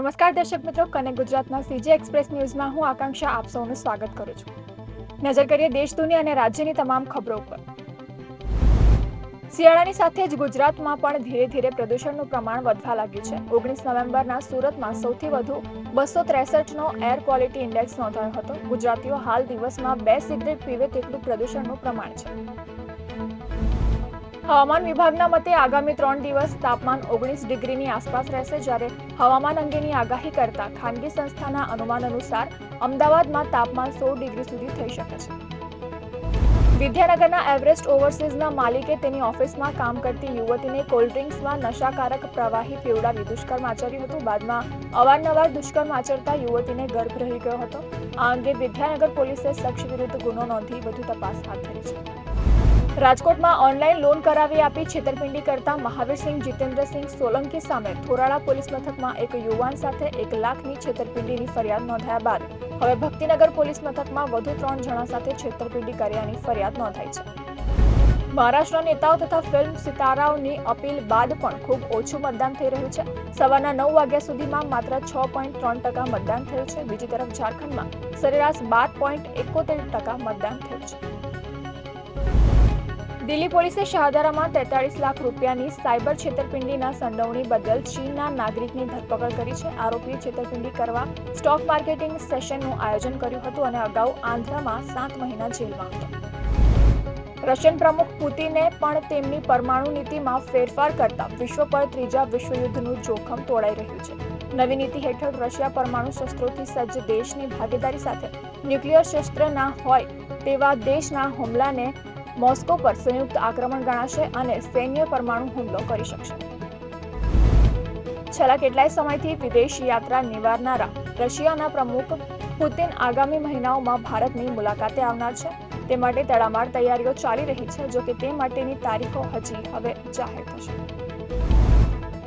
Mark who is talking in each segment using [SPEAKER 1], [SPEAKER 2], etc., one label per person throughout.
[SPEAKER 1] નમસ્કાર દર્શક મિત્રો, કનેક્ટ ગુજરાતના સીજી એક્સપ્રેસ ન્યૂઝમાં હું આકાંક્ષા આપ સૌનું સ્વાગત કરું છું. નજર કરીએ દેશ, દુનિયા અને રાજ્યની તમામ ખબરો ઉપર. શિયાળાની સાથે જ ગુજરાતમાં પણ ધીરે ધીરે પ્રદૂષણનું પ્રમાણ વધવા લાગ્યું છે. ઓગણીસ નવેમ્બરના સુરતમાં સૌથી વધુ બસો ત્રેસઠનો એર ક્વોલિટી ઇન્ડેક્સ નોંધાયો હતો. ગુજરાતીઓ હાલ દિવસમાં બે સિગરેટ પીવે તેટલું પ્રદૂષણનું પ્રમાણ છે. હવામાન વિભાગના મતે આગામી ત્રણ દિવસ તાપમાન ઓગણીસ ડિગ્રીની આસપાસ રહેશે જ્યારે હવામાન અંગેની આગાહી કરતા ખાનગી સંસ્થાના અનુમાન અનુસાર અમદાવાદમાં તાપમાન સોળ ડિગ્રી સુધી થઈ શકે છે. વિદ્યાનગરના એવરેસ્ટ ઓવરસીઝના માલિકે તેની ઓફિસમાં કામ કરતી યુવતીને કોલ્ડ ડ્રિંક્સમાં નશાકારક પ્રવાહી પીવડાવી દુષ્કર્મ આચર્યું હતું. બાદમાં અવારનવાર દુષ્કર્મ આચરતા યુવતીને ગર્ભ રહી ગયો હતો. આ અંગે વિદ્યાનગર પોલીસે શખ્સ વિરુદ્ધ ગુનો નોંધી વધુ તપાસ હાથ ધરી છે. રાજકોટમાં ઓનલાઈન લોન કરાવી આપી છેતરપિંડી કરતા મહાવીરસિંહ, જીતેન્દ્રસિંહ સોલંકી સામે થોરાળા પોલીસ મથકમાં એક યુવાન સાથે એક લાખની છેતરપિંડીની ફરિયાદ નોંધાયા બાદ. હવે ભક્તિનગર પોલીસ મથકમાં વધુ ત્રણ જણા સાથે છેતરપિંડી કર્યાની ફરિયાદ નોંધાઈ છે. મહારાષ્ટ્રના નેતાઓ તથા ફિલ્મ સિતારાઓની અપીલ બાદ પણ ખૂબ ઓછું મતદાન થઈ રહ્યું છે. સવારના નવ વાગ્યા સુધીમાં માત્ર છ પોઈન્ટ ત્રણ ટકા મતદાન થયું છે. બીજી તરફ ઝારખંડમાં સરેરાશ બાર પોઈન્ટ એકોતેર ટકા મતદાન થયું છે. દિલ્હી પોલીસે શાહદારામાં તેતાળીસ લાખ રૂપિયાની સાયબર છેતરપિંડીના સંડોવણી બદલ ચીનના નાગરિકની ધરપકડ કરી છે. આરોપીએ છેતરપિંડી કરવા સ્ટોક માર્કેટિંગ સેશનનું આયોજન કર્યું હતું અને અગાઉ આંધ્રમાં સાત મહિના જેલમાં હતો. રશિયન પ્રમુખ પુતિને પણ તેમની પરમાણુ નીતિમાં ફેરફાર કરતા વિશ્વ પર ત્રીજા વિશ્વયુદ્ધનું જોખમ તોડાઈ રહ્યું છે. નવી નીતિ હેઠળ રશિયા પરમાણુ શસ્ત્રોથી સજ્જ દેશની ભાગીદારી સાથે ન્યુક્લિયર શસ્ત્ર ના હોય તેવા દેશના હુમલાને મોસ્કો પર સંયુક્ત આક્રમણ ગણાશે અને સૈન્ય પરમાણુ હુમલો કરી શકશે. છેલ્લા કેટલાય સમયથી વિદેશ યાત્રા નિવારનારા રશિયાના પ્રમુખ પુતિન આગામી મહિનાઓમાં ભારતની મુલાકાતે આવનાર છે. તે માટે તડામાર તૈયારીઓ ચાલી રહી છે, જો કે તે માટેની તારીખો હજી હવે જાહેર થશે.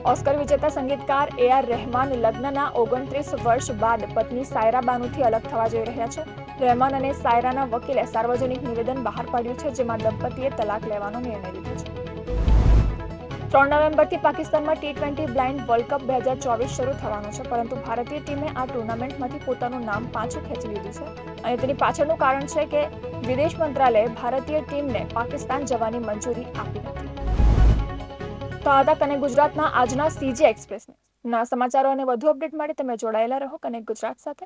[SPEAKER 1] ઓસ્કર વિજેતા સંગીતકાર એ આર રહેમાન લગ્નના ઓગણત્રીસ વર્ષ બાદ પત્ની સાયરા બાનુથી અલગ થવા જઈ રહ્યા છે. રહેમાન અને સાયરાના વકીલે સાર્વજનિક નિવેદન બહાર પાડ્યું છે, જેમાં દંપતીએ તલાક લેવાનો નિર્ણય લીધો છે. ત્રણ નવેમ્બરથી પાકિસ્તાનમાં T twenty blind world cup બે હજાર ચોવીસ શરૂ થવાનો છે, પરંતુ ભારતીય ટીમે આ ટુર્નામેન્ટમાંથી પોતાનું નામ પાછું ખેંચી લીધું છે. અને તેની પાછળનું કારણ છે કે વિદેશ મંત્રાલયે ભારતીય ટીમને પાકિસ્તાન જવાની મંજૂરી આપી નથી. તો આ કનેક્ટ ગુજરાતના આજના સીજી એક્સપ્રેસ ના સમાચારો અને વધુ અપડેટ માટે તમે જોડાયેલા રહો કનેક્ટ ગુજરાત સાથે.